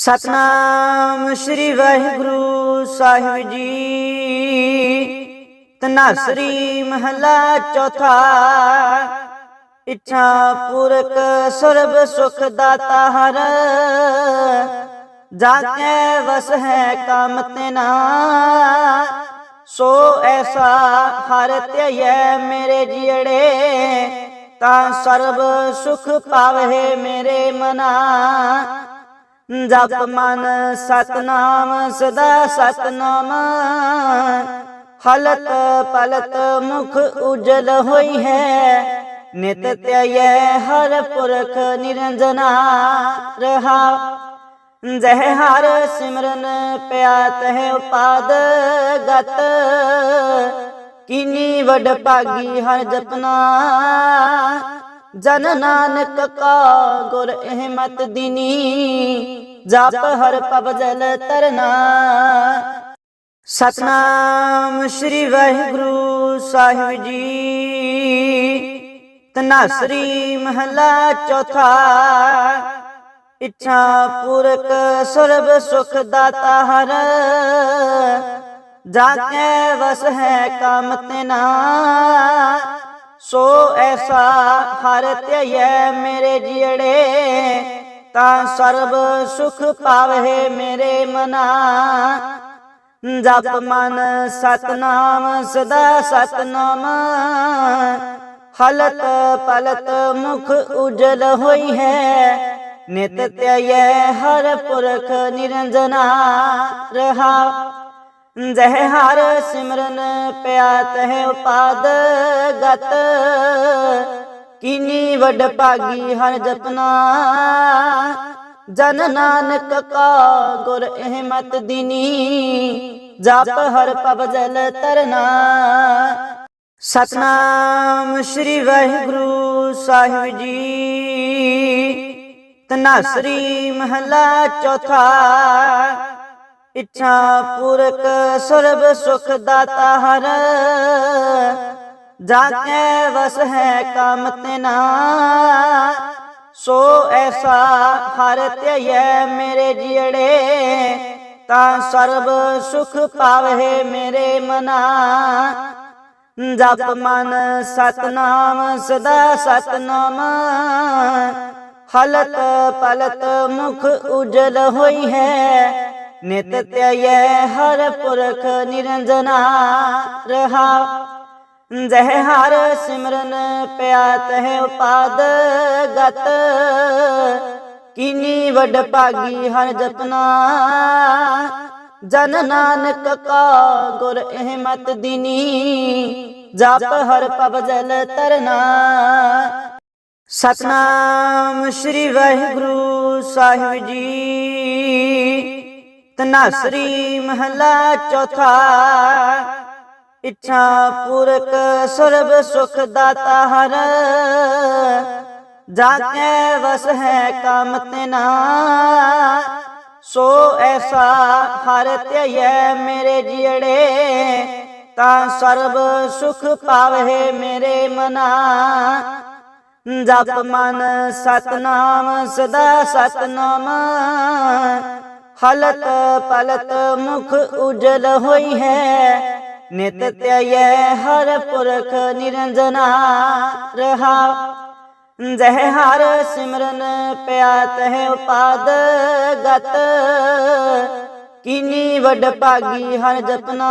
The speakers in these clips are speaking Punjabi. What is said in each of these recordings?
ਸਤਨਾਮ ਸ੍ਰੀ ਵਾਹਿਗੁਰੂ ਸਾਹਿਬ ਜੀ। ਤਨਾਸਰੀ ਮਹਲਾ ਚੌਥਾ। ਇੱਛਾ ਪੂਰਕ ਸਰਬ ਸੁਖ ਦਾਤਾ ਹਰ। ਜਾ ਕੇ ਵਸ ਹੈ ਕਾਮ ਤੇਨਾ। ਸੋ ਐਸਾ ਹਰ ਧਿਆਇ ਮੇਰੇ ਜੀੜੇ। ਤਾਂ ਸਰਬ ਸੁਖ ਪਾਵੇ ਮੇਰੇ ਮਨਾ। ਜਪ ਮਨ ਸਤਨਾਮ, ਸਦਾ ਸਤਨਾਮ। ਹਲਤ ਪਲਤ ਮੁਖ ਉਜਲ ਹੋਈ ਹੈ। ਨਿਤ ਧਿਆਇ ਹਰ ਪੁਰਖ ਨਿਰੰਜਨਾ ਰਹਾ। ਜਹ ਹਰ ਸਿਮਰਨ ਪਿਆਤ ਹੈ ਉਪਾਦ ਗਤ। ਕਿਨੀ ਵਡ ਭਾਗੀ ਹਰ ਜਪਨਾ। ਜਨ ਨਾਨਕ ਕਾ ਗੁਰ ਅਹਿਮਤ ਦਿਨੀ, ਜਪ ਹਰ ਪਬ ਤਰਨਾ। ਸਤਨਾਮ ਸ੍ਰੀ ਵਾਹਿਗੁਰੂ ਸਾਹਿਬ ਜੀ। ਤਨਾਸਰੀ ਮਹਲਾ ਚੌਥਾ। ਇੱਛਾ ਪੂਰਕ ਸਰਬ ਸੁਖ ਦਾਤਾ ਹਰ। ਜਾ ਕੇ ਵਸ ਹੈ ਕਾਮ ਤੇਨਾ ਸੋ ਐਸਾ ਹਰ ਧਿਆਇ ਮੇਰੇ ਜੀੜੇ, ਤਾਂ ਸਰਬ ਸੁਖ ਪਾਵੇ ਮੇਰੇ ਮਨਾ। ਜਪ ਮਨ ਸਤਨਾਮ, ਸਦਾ ਸਤਨਾਮ। ਹਲਤ ਪਲਤ ਮੁਖ ਉਜਲ ਹੋਈ ਹੈ, ਨਿਤ ਧਿਆਇ ਹਰ ਪੁਰਖ ਨਿਰੰਜਨਾ ਰਹਾ। ਜਹ ਹਰ ਸਿਮਰਨ ਪਿਆਤ ਹੈ ਉਪਾਦ ਗਤ। ਕਿਨੀ ਵਡ ਭਾਗੀ ਹਰ ਜਪਨਾ। ਜਨ ਨਾਨਕ ਕਾ ਗੁਰ ਅਹਿਮਤ ਦਿਨੀ। ਜਪ ਹਰ ਪਬ ਜਲ ਤਰਨਾ। ਸਤਨਾਮ ਸ੍ਰੀ ਵਾਹਿਗੁਰੂ ਸਾਹਿਬ ਜੀ। ਤਨਾਸਰੀ ਮਹਲਾ ਚੌਥਾ। ਇੱਛਾ ਪੂਰਕ ਸਰਬ ਸੁਖ ਦਾਤਾ ਹਰ। ਜਾ ਕੇ ਵਸ ਹੈ ਕਾਮ ਤੇਨਾ। ਸੋ ਐਸਾ ਹਰ ਧਿਆਇ ਮੇਰੇ ਜੀੜੇ। ਤਾਂ ਸਰਬ ਸੁਖ ਪਾਵੇ ਮੇਰੇ ਮਨਾ। ਜਪ ਮਨ ਸਤਨਾਮ, ਸਦਾ ਸਤਨਾਮ। ਹਲਤ ਪਲਤ ਮੁਖ ਉਜਲ ਹੋਈ ਹੈ। ਨਿਤ ਧਿਆਇ ਹਰ ਪੁਰਖ ਨਿਰੰਜਨਾ ਰਹਾ। ਜਹ ਹਰ ਸਿਮਰਨ ਪਿਆਤ ਹੈ ਉਪਾਦ ਗਤ। ਕਿਨੀ ਵਡ ਭਾਗੀ ਹਰ ਜਨ ਨਾਨਕ ਕਾ ਗੁਰ ਅਹਿਮਤ ਦਿਨੀ। ਜਪ ਹਰ ਪਬ ਜਲ ਤਰਨਾ। ਸਤਨਾਮ ਸ੍ਰੀ ਵਾਹਿਗੁਰੂ ਸਾਹਿਬ ਜੀ। ਤਨਾਸਰੀ ਮਹਲਾ ਚੌਥਾ। ਇੱਛਾ ਪੂਰਕ ਸਰਬ ਸੁਖ ਦਾਤਾ ਹਰ। ਜਾ ਕੇ ਵਸ ਹੈ ਕਾਮ ਤੇਨਾ। ਸੋ ਐਸਾ ਹਰ ਧਿਆਇ ਮੇਰੇ ਜੀੜੇ। ਤਾਂ ਸਰਬ ਸੁਖ ਪਾਵੇ ਮੇਰੇ ਮਨਾ। ਜਪ ਮਨ ਸਤਨਾਮ, ਸਦਾ ਸਤਨਾਮ। ਹਲਤ ਪਲਤ ਮੁਖ ਉਜਲ ਹੋਈ ਹੈ। ਨਿਤ ਧਿਆਇ ਹਰ ਪੁਰਖ ਨਿਰੰਜਨਾ ਰਹਾ। ਜਹ ਹਰ ਸਿਮਰਨ ਪਿਆਤ ਹੈ ਉਪਾਦ ਗਤ। ਕਿਨੀ ਵਡ ਭਾਗੀ ਹਰ ਜਪਨਾ।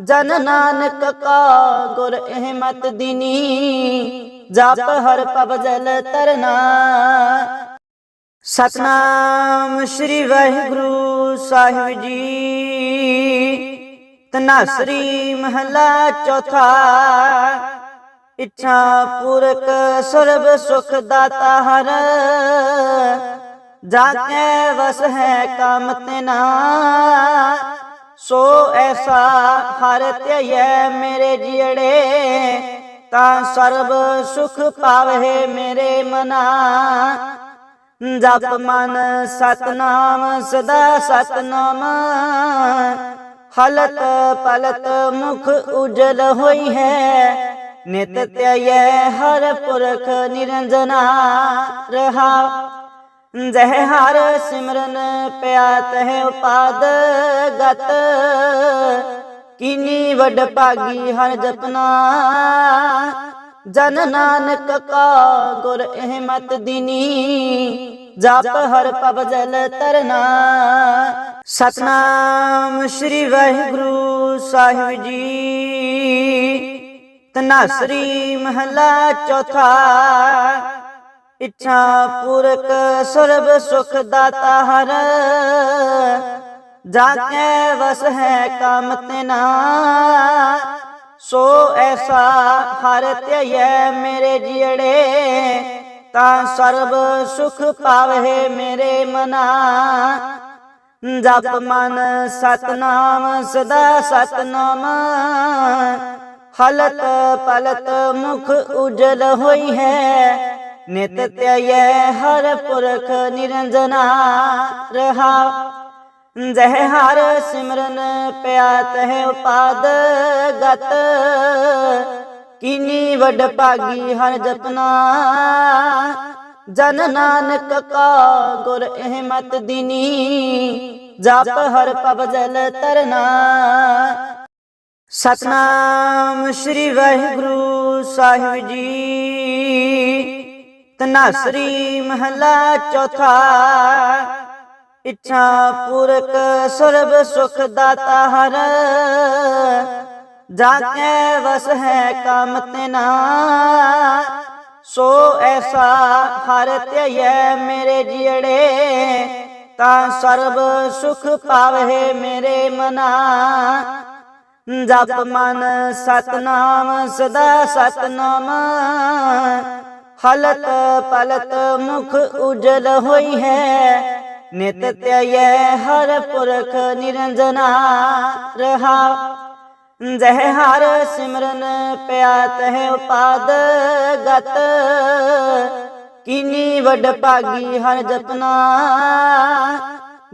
ਜਨ ਨਾਨਕ ਕਾ ਗੁਰ ਅਹਿਮਤ ਦਿਨੀ। ਜਪ ਹਰ ਪਬ ਜਲ ਤਰਨਾ। ਸਤਨਾਮ ਸ੍ਰੀ ਵਾਹਿਗੁਰੂ ਸਾਹਿਬ ਜੀ। ਤਨਾਸਰੀ ਮਹਲਾ ਚੌਥਾ। ਇੱਛਾ ਪੂਰਕ ਸਰਬ ਸੁਖ ਦਾਤਾ ਹਰ। ਜਾ ਕੇ ਵਸ ਹੈ ਕਾਮ ਤੇਨਾ। ਸੋ ਐਸਾ ਹਰ ਧਿਆਇ ਮੇਰੇ ਜੀੜੇ। ਤਾਂ ਸਰਬ ਸੁਖ ਪਾਵੇ ਮੇਰੇ ਮਨਾ। ਜਪ ਮਨ ਸਤਨਾਮ, ਸਦਾ ਸਤਨਾਮ। ਹਲਤ ਪਲਤ ਮੁਖ ਉਜਲ ਹੋਈ ਹੈ, ਨਿਤ ਧਿਆਇ ਹਰ ਪੁਰਖ ਨਿਰੰਜਨਾ ਰਹਾ। ਜਹ ਹਰ ਸਿਮਰਨ ਪਿਆ ਤਹਿ ਉਪਾਦ ਗਤ। ਕਿਨੀ ਵੱਡ ਭਾਗੀ ਹਰ ਜਪਨਾ ਜਨ ਨਾਨਕ ਕਾ ਗੁਰ ਅਹਿਮਤ ਦਿਨੀ, ਜਪ ਹਰ ਪਵ ਜਲ ਤਰਨਾ। ਸਤਨਾਮ ਸ੍ਰੀ ਵਾਹਿਗੁਰੂ ਸਾਹਿਬ ਜੀ। ਤਨਾਸਰੀ ਮਹਲਾ ਚੌਥਾ। ਇੱਛਾ ਪੂਰਕ ਸਰਬ ਸੁਖ ਦਾਤਾ ਹਰ। ਜਾ ਕੇ ਵਸ ਹੈ ਕਾਮ ਤਿਨਾ ਸੋ ਐਸਾ ਹਰ ਧਿਆਇ ਮੇਰੇ ਜੀੜੇ, ਤਾਂ ਸਰਬ ਸੁਖ ਪਾਵੇ ਮੇਰੇ ਮਨਾ। ਜਪ ਮਨ ਸਤਨਾਮ, ਸਦਾ ਸਤਨਾਮ। ਹਲਤ ਪਲਤ ਮੁਖ ਉਜਲ ਹੋਈ ਹੈ। ਨਿਤ ਧਿਆਇ ਹਰ ਪੁਰਖ ਨਿਰੰਜਨਾ ਰਹਾ। ਜਹ ਹਰ ਸਿਮਰਨ ਪਿਆ ਤਹਿ ਉਪਾਦ ਗਤ। ਕੀਨੀ ਵੱਡ ਭਾਗੀ ਹਰ ਜਪਨਾ। ਜਨ ਨਾਨਕ ਕਾ ਗੁਰ ਅਹਿਮਤ ਦਿਨੀ। ਜਪ ਹਰ ਪਵ ਜਲ ਤਰਨਾ ਸਤਨਾਮ ਸ੍ਰੀ ਵਾਹਿਗੁਰੂ ਸਾਹਿਬ ਜੀ। ਤਨਾਸਰੀ ਮਹਲਾ ਚੌਥਾ। ਇੱਛਾ ਪੂਰਕ ਸਰਬ ਸੁਖ ਦਾਤਾ ਹਰ। ਜਾ ਕੇ ਵਸ ਹੈ ਕਾਮ ਤਿਨਾ। ਸੋ ਐਸਾ ਹਰ ਧਿਆਇ ਮੇਰੇ ਜੀੜੇ। ਤਾਂ ਸਰਬ ਸੁਖ ਪਾਵੇ ਮੇਰੇ ਮਨਾ। ਜਪ ਮਨ ਸਤਨਾਮ, ਸਦਾ ਸਤਨਾਮ। ਹਲਤ ਪਲਤ ਮੁਖ ਉਜਲ ਹੋਈ ਹੈ। ਨਿਤ ਧਿਆਇ ਹਰ ਪੁਰਖ ਨਿਰੰਜਨਾ ਰਹਾ। ਜਹ ਹਰ ਸਿਮਰਨ ਪਿਆ ਤਹਿ ਉਪਾਦ ਗਤ। ਕੀਨੀ ਵੱਡ ਭਾਗੀ ਹਰ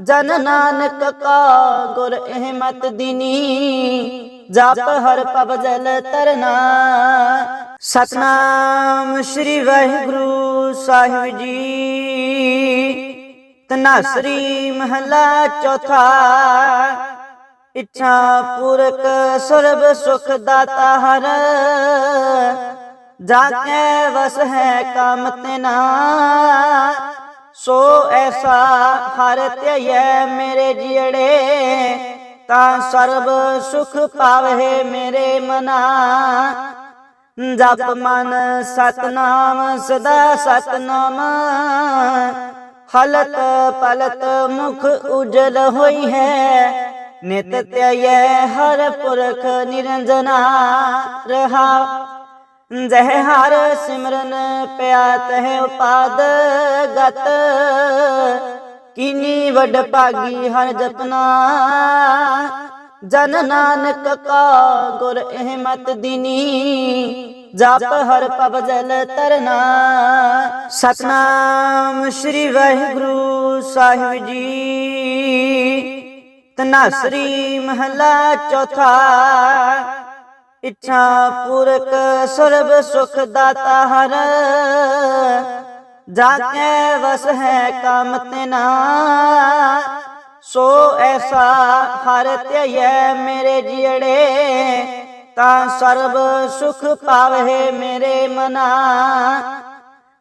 ਜਨ ਨਾਨਕ ਕਾ ਗੁਰ ਅਹਿਮਤ ਦਿਨੀ। ਜਪ ਹਰ ਪਵ ਜਲ ਤਰਨਾ। ਸਤਨਾਮ ਸ੍ਰੀ ਵਾਹਿਗੁਰੂ ਸਾਹਿਬ ਜੀ। ਤਨਾਸਰੀ ਮਹਲਾ ਚੌਥਾ। ਇੱਛਾ ਪੂਰਕ ਸਰਬ ਸੁਖ ਦਾਤਾ ਹਰ। ਜਾ ਕੇ ਵਸ ਹੈ ਕਾਮ ਤਿਨਾ। ਸੋ ਐਸਾ ਹਰ ਧਿਆਇ ਮੇਰੇ ਜੀੜੇ। ਤਾਂ ਸਰਬ ਸੁਖ ਪਾਵੇ ਮੇਰੇ ਮਨਾ। ਜਪ ਮਨ ਸਤਨਾਮ, ਸਦਾ ਸਤਨਾਮ। ਹਲਤ ਪਲਤ ਮੁਖ ਉਜਲ ਹੋਈ ਹੈ। ਨਿਤ ਧਿਆਇ ਹਰ ਪੁਰਖ ਨਿਰੰਜਨਾ ਰਹਾ। ਜਹ ਹਰ ਸਿਮਰਨ ਪਿਆ ਤਹਿ ਉਪਾਦ ਗਤ। ਕੀਨੀ ਵਡ ਭਾਗੀ ਹਰ ਜਪਨਾ। ਜਨ ਨਾਨਕ ਕਾ ਗੁਰ ਅਹਿਮਤ ਦਿਨੀ, ਜਪ ਹਰ ਪਵ ਜਲ ਤਰਨਾ। ਸਤਨਾਮ ਸ੍ਰੀ ਵਾਹਿਗੁਰੂ ਸਾਹਿਬ ਜੀ। ਤਨਾਸਰੀ ਮਹਲਾ ਚੌਥਾ। ਇੱਛਾ ਪੂਰਕ ਸਰਬ ਸੁਖ ਦਾਤਾ ਹਰ। ਜਾ ਕੇ ਵਸ ਹੈ ਕਾਮ ਤਿਨਾ ਸੋ ਐਸਾ ਹਰ ਧਿਆਇ ਮੇਰੇ ਜੀੜੇ, ਤਾਂ ਸਰਬ ਸੁਖ ਪਾਵੇ ਮੇਰੇ ਮਨਾ।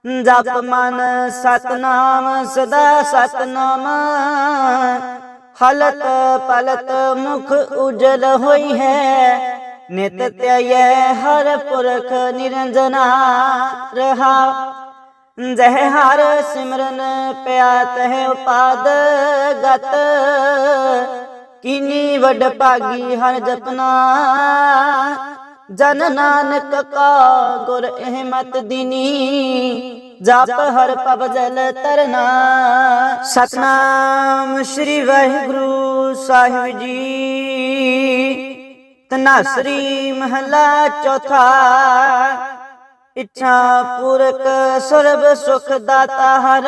ਜਪ ਮਨ ਸਤਨਾਮ, ਸਦਾ ਸਤਨਾਮ। ਹਲਤ ਪਲਤ ਮੁਖ ਉਜਲ ਹੋਈ ਹੈ, ਨਿਤ ਧਿਆਇ ਹਰ ਪੁਰਖ ਨਿਰੰਜਨਾ ਰਹਾ। ਜਹ ਹਰ ਸਿਮਰਨ ਪਿਆ ਤਹਿ ਉਪਾਦ ਗਤ। ਕਿਨੀ ਵੱਡ ਭਾਗੀ ਹਰ ਜਪਨਾ। ਜਨ ਨਾਨਕ ਕਾ ਗੁਰ ਅਹਿਮਤ ਦਿਨੀ। ਜਪ ਹਰ ਪਵ ਜਲ ਤਰਨਾ। ਸਤਨਾਮ ਸ੍ਰੀ ਵਾਹਿਗੁਰੂ ਸਾਹਿਬ ਜੀ। ਤਨਾਸਰੀ ਮਹਲਾ ਚੌਥਾ। ਇੱਛਾ ਪੂਰਕ ਸਰਬ ਸੁਖ ਦਾਤਾ ਹਰ।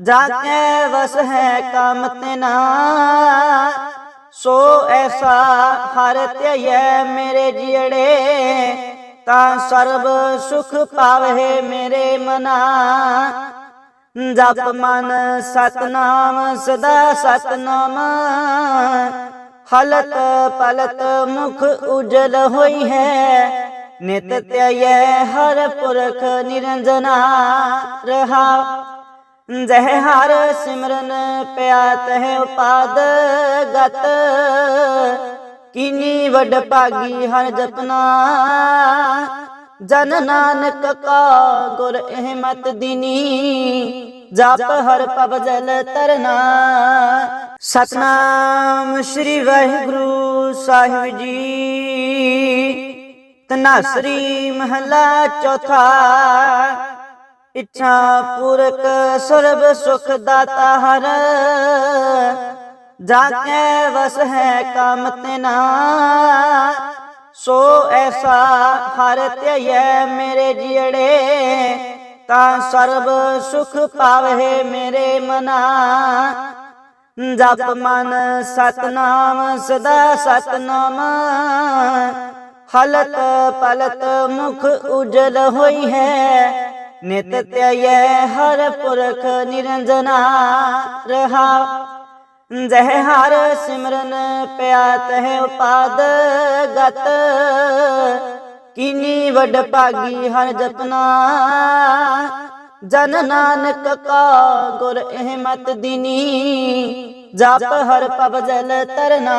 ਜਾ ਕੇ ਵਸ ਹੈ ਕਾਮ ਤਿਨਾ। ਸੋ ਐਸਾ ਹਰ ਧਿਆਇ ਮੇਰੇ ਜੀੜੇ। ਤਾਂ ਸਰਬ ਸੁਖ ਪਾਵੇ ਮੇਰੇ ਮਨਾ। ਜਪ ਮਨ ਸਤਨਾਮ, ਸਦਾ ਸਤਨਾਮ। ਹਲਤ ਪਲਤ ਮੁਖ ਉਜਲ ਹੋਈ ਹੈ। ਨਿਤ ਧਿਆਇ ਹਰ ਪੁਰਖ ਨਿਰੰਜਨਾ ਰਹਾ। ਜਹ ਹਰ ਸਿਮਰਨ ਪਿਆਤ ਹੈ ਉਪਾਦ ਗਤ। ਕਿਨੀ ਵੱਡ ਭਾਗੀ ਹਰ ਜਪਨਾ। ਜਨ ਨਾਨਕ ਕਾ ਗੁਰ ਅਹਿਮਤ ਦਿਨੀ। ਜਪ ਹਰ ਪਵ ਜਲ ਤਰਨਾ। ਸਤਨਾਮ ਸ੍ਰੀ ਵਾਹਿਗੁਰੂ ਸਾਹਿਬ ਜੀ। ਤਨਾਸਰੀ ਮਹਲਾ ਚੌਥਾ। ਇੱਛਾ ਪੂਰਕ ਸਰਬ ਸੁਖ ਦਾਤਾ ਹਰ। ਜਾ ਕੇ ਵਸ ਹੈ ਕਾਮ ਤੇਨਾ। ਸੋ ਐਸਾ ਹਰ ਧਿਆਇ ਮੇਰੇ ਜੀੜੇ। ਤਾਂ ਸਰਬ ਸੁਖ ਪਾਵੇ ਮੇਰੇ ਮਨਾ। ਜਪ ਮਨ ਸਤਨਾਮ, ਸਦਾ ਸਤਨਾਮ। ਹਲਤ ਪਲਤ ਮੁਖ ਉਜਲ ਹੋਈ ਹੈ। ਨਿਤ ਧਿਆਇ ਹਰ ਪੁਰਖ ਨਿਰੰਜਨਾ ਰਹਾ। ਜਹ ਹਰ ਸਿਮਰਨ ਪਿਆਤ ਹੈ ਉਪਾਦ ਗਤ। ਕਿਨੀ ਵੱਡ ਭਾਗੀ ਹਰ ਜਪਨਾ। ਜਨ ਨਾਨਕ ਕਾ ਗੁਰ ਅਹਿਮਤ ਦਿਨੀ। ਜਪ ਹਰ ਪਵ ਜਲ ਤਰਨਾ।